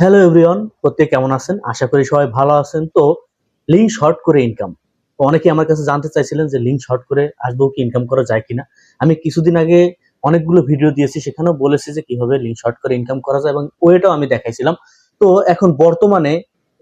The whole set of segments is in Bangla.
হ্যালো এভরিওয়ান প্রত্যেক কেমন আছেন? আশা করি সবাই ভালো আছেন। তো লিঙ্ক শর্ট করে ইনকাম অনেকে আমার কাছে জানতে চাইছিলেন যে লিঙ্ক শর্ট করে আসব কি ইনকাম করা যায় কিনা। আমি কিছুদিন আগে অনেকগুলো ভিডিও দিয়েছি, সেখানেও বলেছি যে কীভাবে লিঙ্ক শর্ট করে ইনকাম করা যায় এবং ওয়েটাও আমি দেখাইছিলাম। তো এখন বর্তমানে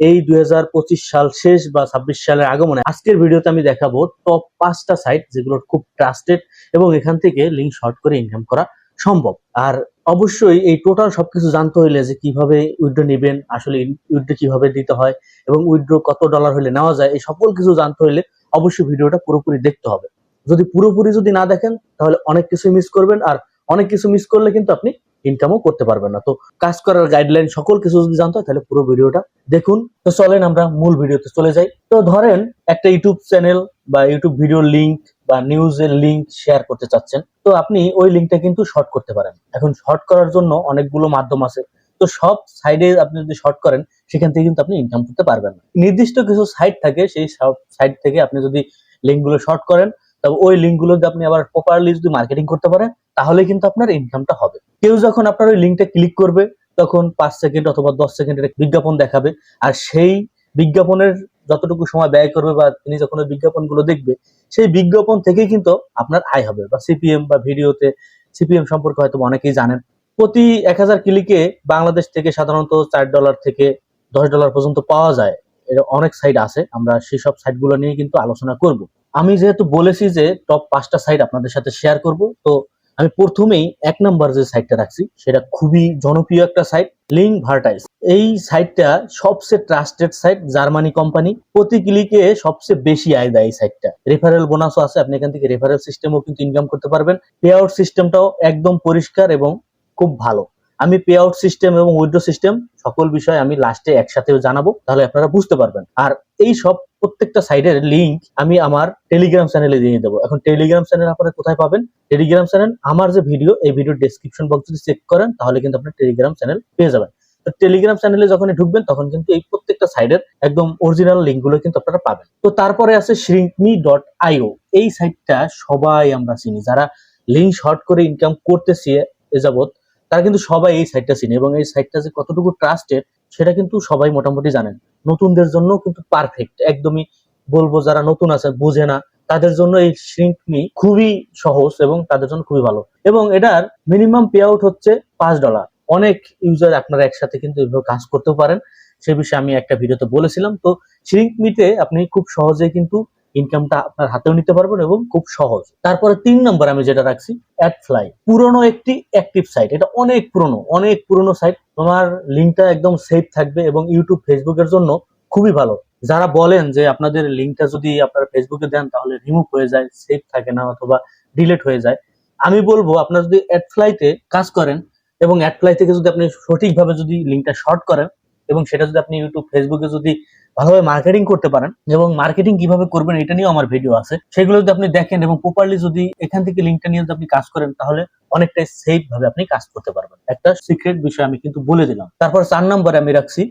এই দুই হাজার পঁচিশ সাল শেষ বা ছাব্বিশ সালের আগমনে আজকের ভিডিওতে আমি দেখাবো টপ পাঁচটা সাইট যেগুলো খুব ট্রাস্টেড এবং এখান থেকে লিঙ্ক শর্ট করে ইনকাম করা সম্ভব। আর অবশ্যই এই টোটাল সবকিছু জানতে হইলে যে কীভাবে উইথড্র নেবেন, আসলে উইথড্র কীভাবে দিতে হয় এবং উইথড্র কত ডলার হলে নেওয়া যায়, এই সকল কিছু জানতে হইলে অবশ্যই ভিডিওটা পুরোপুরি দেখতে হবে। যদি পুরোপুরি যদি না দেখেন, তাহলে অনেক কিছু মিস করবেন আর অনেক কিছু মিস করলে কিন্তু আপনি ইনকামও করতে পারবেন না। তো কাজ করার গাইডলাইন সকল কিছু যদি জানতে হয়, তাহলে পুরো ভিডিওটা দেখুন। তো চলেন আমরা মূল ভিডিওতে চলে যাই। তো ধরেন একটা ইউটিউব চ্যানেল বা ইউটিউব ভিডিও লিংক বা নিউজের লিংক শেয়ার করতে চাচ্ছেন, তো আপনি ওই লিঙ্কটা কিন্তু শর্ট করতে পারেন। এখন শর্ট করার জন্য অনেকগুলো মাধ্যম আছে, তো সব সাইডে আপনি যদি শর্ট করেন, সেখান থেকে কিন্তু আপনি ইনকাম করতে পারবেন না। নির্দিষ্ট কিছু সাইট থাকে, সেই সব সাইট থেকে আপনি যদি লিঙ্কগুলো শর্ট করেন তবে ওই লিঙ্কগুলো যদি আপনি আবার প্রপারলি যদি মার্কেটিং করতে পারেন, তাহলে কিন্তু আপনার ইনকামটা হবে। কেউ যখন আপনার ওই লিঙ্কটা ক্লিক করবে, তখন পাঁচ সেকেন্ড অথবা দশ সেকেন্ডের বিজ্ঞাপন দেখাবে, আর সেই বিজ্ঞাপনের যতটুকু সময় ব্যয় করবে বা তিনি যখন ওই বিজ্ঞাপনগুলো দেখবে, সেই বিজ্ঞাপন থেকেই কিন্তু আপনার আয় হবে। বা সিপিএম বা ভিডিওতে, সিপিএম সম্পর্কে হয়তো অনেকেই জানেন। প্রতি এক হাজার ক্লিকে বাংলাদেশ থেকে সাধারণত চার ডলার থেকে দশ ডলার পর্যন্ত পাওয়া যায়। এর অনেক সাইট আছে, আমরা সেই সব সাইটগুলো নিয়ে কিন্তু আলোচনা করব। আমি যেহেতু বলেছি যে টপ পাঁচটা সাইট আপনাদের সাথে শেয়ার করব, তো আমি প্রথমেই এক নাম্বার যে সাইটটা রাখছি, সেটা খুবই জনপ্রিয় একটা সাইট লিঙ্ক ভার্টাইজ এই সাইটটা সবচেয়ে ট্রাস্টেড সাইট, জার্মানি কোম্পানি। প্রতি ক্লিকে সবচেয়ে বেশি আয় দেয় এই সাইটটা। রেফারেল বোনাসও আছে, আপনি এখান থেকে রেফারেল সিস্টেমও কিন্তু ইনকাম করতে পারবেন। পে আউট সিস্টেমটাও একদম পরিষ্কার এবং খুব ভালো। আমি পে আউট সিস্টেম এবং উইড্রো সিস্টেম, সকল বিষয় আমি লাস্টে একসাথেও জানাব, তাহলে আপনারা বুঝতে পারবেন। আর এই সব প্রত্যেকটা সাইডের লিঙ্ক আমি আমার টেলিগ্রাম চ্যানেলে দিয়ে দেবো। এখন টেলিগ্রাম চ্যানেল আপনারা কোথায় পাবেন? টেলিগ্রাম চ্যানেল আমার যে ভিডিও এই ভিডিও ডেসক্রিপশন বক্স যদি চেক করেন, তাহলে কিন্তু আপনার টেলিগ্রাম চ্যানেল পেয়ে যাবেন। তো টেলিগ্রাম চ্যানেলে যখন ঢুকবেন, তখন কিন্তু এই প্রত্যেকটা সাইডের একদম অরিজিনাল লিঙ্কগুলো কিন্তু আপনারা পাবেন। তো তারপরে আছে শ্রিঙ্কমি ডট আইও এই সাইটটা সবাই আমরা চিনি। যারা লিঙ্ক শর্ট করে ইনকাম করতেছি এ যাবৎ, তারা কিন্তু সবাই এই সাইটটা চিনি এবং এই সাইটটা যে কতটুকু ট্রাস্টেড সেটা কিন্তু সবাই মোটামুটি জানেন। নতুনদের জন্য কিন্তু পারফেক্ট একদমই বলব যারা নতুন আছে, বুঝে না, তাদের জন্য এই শ্রিঙ্ক মি খুবই সহজ এবং তাদের জন্য খুবই ভালো। এবং এটার মিনিমাম পে আউট হচ্ছে পাঁচ ডলার অনেক ইউজার আপনারা একসাথে কিন্তু এভাবে কাজ করতেও পারেন। সে বিষয়ে আমি একটা ভিডিওতে বলেছিলাম। তো শ্রিঙ্ক মিতে আপনি খুব সহজে কিন্তু ইনকামটা আপনার হাতেও নিতে পারবেন এবং খুব সহজ। তারপরে তিন নম্বর আমি যেটা রাখছি অ্যাডফ্লাই পুরনো একটি অ্যাক্টিভ সাইট এটা অনেক পুরনো অনেক পুরনো সাইট তোমার লিঙ্কটা একদম সেফ থাকবে এবং ইউটিউব ফেসবুকের জন্য খুবই ভালো। যারা বলেন যে আপনাদের লিঙ্কটা যদি আপনারা ফেসবুকে দেন, তাহলে রিমুভ হয়ে যায় সেফ থাকে না অথবা ডিলেট হয়ে যায়। আমি বলব, আপনারা যদি অ্যাডফ্লাইতে কাজ করেন এবং অ্যাডফ্লাই থেকে যদি আপনি সঠিকভাবে যদি লিঙ্কটা শর্ট করেন এবং সেটা যদি আপনি ইউটিউব ফেসবুকে যদি ভালোভাবে মার্কেটিং করতে পারেন এবং মার্কেটিং কীভাবে করবেন এটা নিয়েও আমার ভিডিও আছে। সেগুলো যদি আপনি দেখেন এবং প্রপারলি যদি এখান থেকে লিঙ্কটা নিয়ে যদি আপনি কাজ করেন, তাহলে অনেকটাই সেফ ভাবে আপনি কাজ করতে পারবেন। একটা সিক্রেট বিষয় আমি কিন্তু বলে দিলাম। তারপর চার নম্বরে আমি রাখছি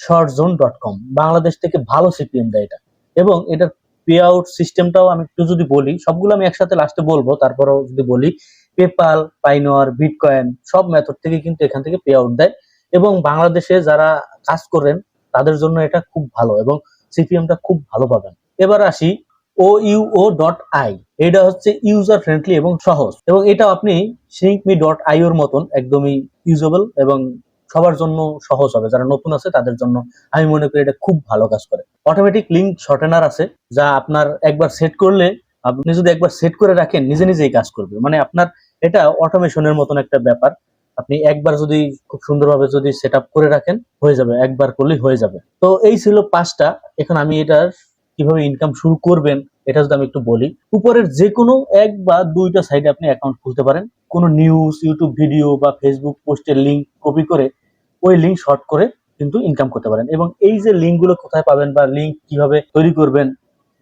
short zone dot com Bangladesh থেকে ভালো সিপিএম দেয় এটা। এবং এটার পে আউট সিস্টেমটাও আমি একটু যদি বলি, সবগুলো আমি একসাথে লাস্টে বলব, তারপরেও যদি বলি পেপাল পাইনোয়ার বিটকয়েন সব মেথড থেকে কিন্তু এখান থেকে পে আউট দেয়। এবং বাংলাদেশে যারা কাজ করেন তাদের জন্য এটা খুব ভালো এবং সিপিএমটা খুব ভালো পাবেন। এবার আসি ও ইউও ডট আই এটা হচ্ছে ইউজার ফ্রেন্ডলি এবং সহজ। এবং এটা আপনি সিঙ্কমি ডট আই ওর মতন একদমই ইউজেবল এবং সবার জন্য সহজ হবে। যারা নতুন আছে, তাদের জন্য আমি মনে করি এটা খুব ভালো কাজ করে। অটোমেটিক লিঙ্ক শর্টেনার আছে, যা আপনার একবার সেট করলে আপনি যদি একবার সেট করে রাখেন, নিজে নিজেই কাজ করবে। মানে আপনার এটা অটোমেশনের মতন একটা ব্যাপার। আপনি একবার যদি খুব সুন্দরভাবে যদি সেট করে রাখেন, হয়ে যাবে, একবার করলেই হয়ে যাবে। তো এই ছিল পাঁচটা। এখন আমি এটার কীভাবে ইনকাম শুরু করবেন, এটা যদি আমি একটু বলি। উপরের যে কোনো এক বা দুইটা সাইডে আপনি অ্যাকাউন্ট খুলতে পারেন। কোনো নিউজ ইউটিউব ভিডিও বা ফেসবুক পোস্টের লিঙ্ক কপি করে ওই লিঙ্ক শর্ট করে কিন্তু ইনকাম করতে পারেন। এবং এই যে লিঙ্কগুলো কোথায় পাবেন বা লিঙ্ক কীভাবে তৈরি করবেন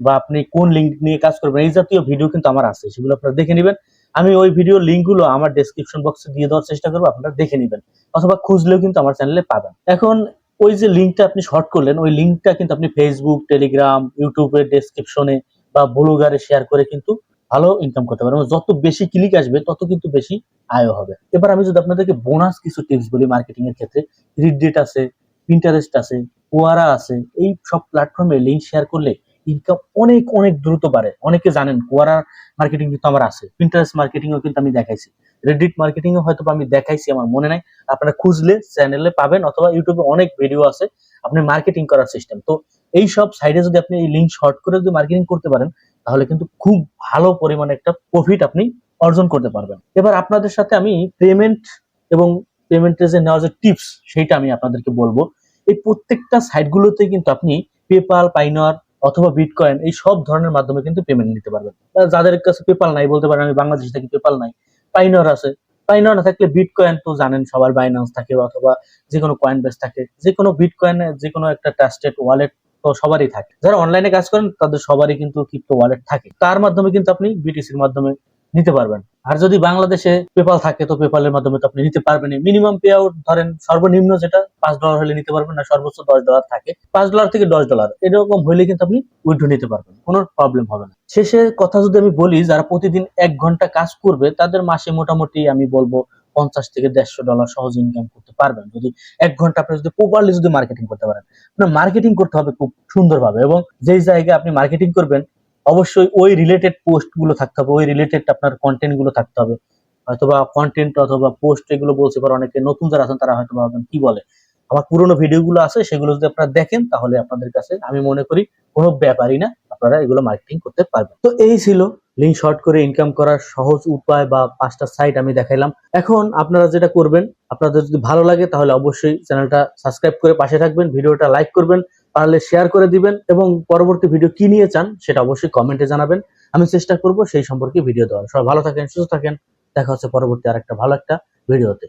বা আপনি কোন লিঙ্ক নিয়ে কাজ করবেন, এই জাতীয় ভিডিও কিন্তু আমার আছে, সেগুলো আপনারা দেখে নেবেন। আমি ওই ভিডিও লিঙ্কগুলো আমার ডেসক্রিপশন বক্সে দিয়ে দেওয়ার চেষ্টা করব, আপনারা দেখে নেবেন। অথবা খুঁজলেও কিন্তু আমার চ্যানেলে পাবেন। এখন ওই যে লিঙ্কটা আপনি শর্ট করলেন, ওই লিঙ্কটা কিন্তু আপনি ফেসবুক টেলিগ্রাম ইউটিউবের ডেসক্রিপশনে বা ব্লগারে শেয়ার করে কিন্তু ভালো ইনকাম করতে পারবেন যত বেশি ক্লিক আসবে, তত কিন্তু বেশি আয় হবে। এবার আমি যদি আপনাদেরকে বোনাস কিছু টিপস বলি মার্কেটিং এর ক্ষেত্রে রিড ডেট আছে পিন্টারেস্ট আছে কোয়ারা আছে, এই সব প্ল্যাটফর্মে লিঙ্ক শেয়ার করলে ইনকাম অনেক অনেক দ্রুত বাড়ে। অনেকে জানেন, কোয়ারা মার্কেটিং কিন্তু আমার আছে। পিন্টারেস্ট মার্কেটিংও কিন্তু আমি দেখাইছি। রেডিট মার্কেটিংও হয়তো আমি দেখাইছি, আমার মনে নাই। আপনারা খুঁজলে চ্যানেলে পাবেন, অথবা ইউটিউবে অনেক ভিডিও আছে, আপনি মার্কেটিং করার সিস্টেম তো এই সব সাইডে যদি আপনি এই লিঙ্ক শর্ট করে যদি মার্কেটিং করতে পারেন, তাহলে কিন্তু খুব ভালো পরিমাণে একটা প্রফিট আপনি অর্জন করতে পারবেন। এবার আপনাদের সাথে আমি পেমেন্ট এবং পেমেন্টের যে নেওয়ার যে টিপস সেইটা আমি আপনাদেরকে বলব। এই প্রত্যেকটা সাইটগুলোতে কিন্তু আপনি পেপাল পাইনর অথবা বিটকয়েন এই সব ধরনের মাধ্যমে কিন্তু পেমেন্ট নিতে পারবেন। যাদের কাছে পেপাল নাই, বলতে পারেন আমি বাংলাদেশ থেকে পেপাল নাই পাইনর আছে। পাইনর না থাকলে বিটকয়েন তো জানেন সবার বাইনান্স থাকে অথবা যে কোনো কয়েন বেস থাকে। যে কোনো বিটকয়েন যে কোনো একটা ট্রাস্টেড ওয়ালেট তো সবারই থাকে। যারা অনলাইনে কাজ করেন, তাদের সবারই কিন্তু ক্রিপ্টো ওয়ালেট থাকে। তার মাধ্যমে কিন্তু আপনি বিটিসির মাধ্যমে নিতে পারবেন। আর যদি বাংলাদেশে পেপাল থাকে, তো পেপালের মাধ্যমে তো আপনি নিতে পারবেন মিনিমাম পে আউট ধরেন সর্বনিম্ন যেটা পাঁচ ডলার হলে নিতে পারবেন না সর্বোচ্চ দশ ডলার থাকে। পাঁচ ডলার থেকে দশ ডলার এরকম হলে কিন্তু আপনি উইথড্র নিতে পারবেন, কোনো প্রবলেম হবে না। শেষে কথা যদি আমি বলি, যারা প্রতিদিন এক ঘণ্টা কাজ করবে, তাদের মাসে মোটামুটি আমি বলব পঞ্চাশ থেকে দেড়শো ডলার সহজ ইনকাম করতে পারবেন। যদি এক ঘণ্টা আপনি যদি প্রপারলি যদি মার্কেটিং করতে পারেন, আপনার মার্কেটিং করতে হবে খুব সুন্দরভাবে এবং যেই জায়গায় আপনি মার্কেটিং করবেন অবশ্যই ওই রিলেটেড পোস্টগুলো থাকতে হবে, ওই রিলেটেড আপনার কন্টেন্টগুলো থাকতে হবে। হয়তোবা কন্টেন্ট অথবা পোস্ট এগুলো বলতে পারে, অনেকে নতুন যারা আছেন তারা হয়তো ভাববেন কি বলে? আমার পুরোনো ভিডিওগুলো আছে, সেগুলো যদি আপনারা দেখেন, তাহলে আপনাদের কাছে আমি মনে করি কোনো ব্যাপারই না, আপনারা এগুলো মার্কেটিং করতে পারবেন। তো এই ছিল লিঙ্ক শর্ট করে ইনকাম করার সহজ উপায় বা পাঁচটা সাইট আমি দেখাইলাম। এখন আপনারা যেটা করবেন, আপনাদের যদি ভালো লাগে, তাহলে অবশ্যই চ্যানেলটা সাবস্ক্রাইব করে পাশে থাকবেন, ভিডিওটা লাইক করবেন। পারলে শেয়ার করে দিবেন এবং পরবর্তী ভিডিও কি নিয়ে চান সেটা অবশ্যই কমেন্টে জানাবেন। আমি চেষ্টা করব সেই সম্পর্কে ভিডিও দেওয়ার। সবাই ভালো থাকেন, সুস্থ থাকেন। দেখা হচ্ছে পরবর্তী আর একটা ভালো একটা ভিডিওতে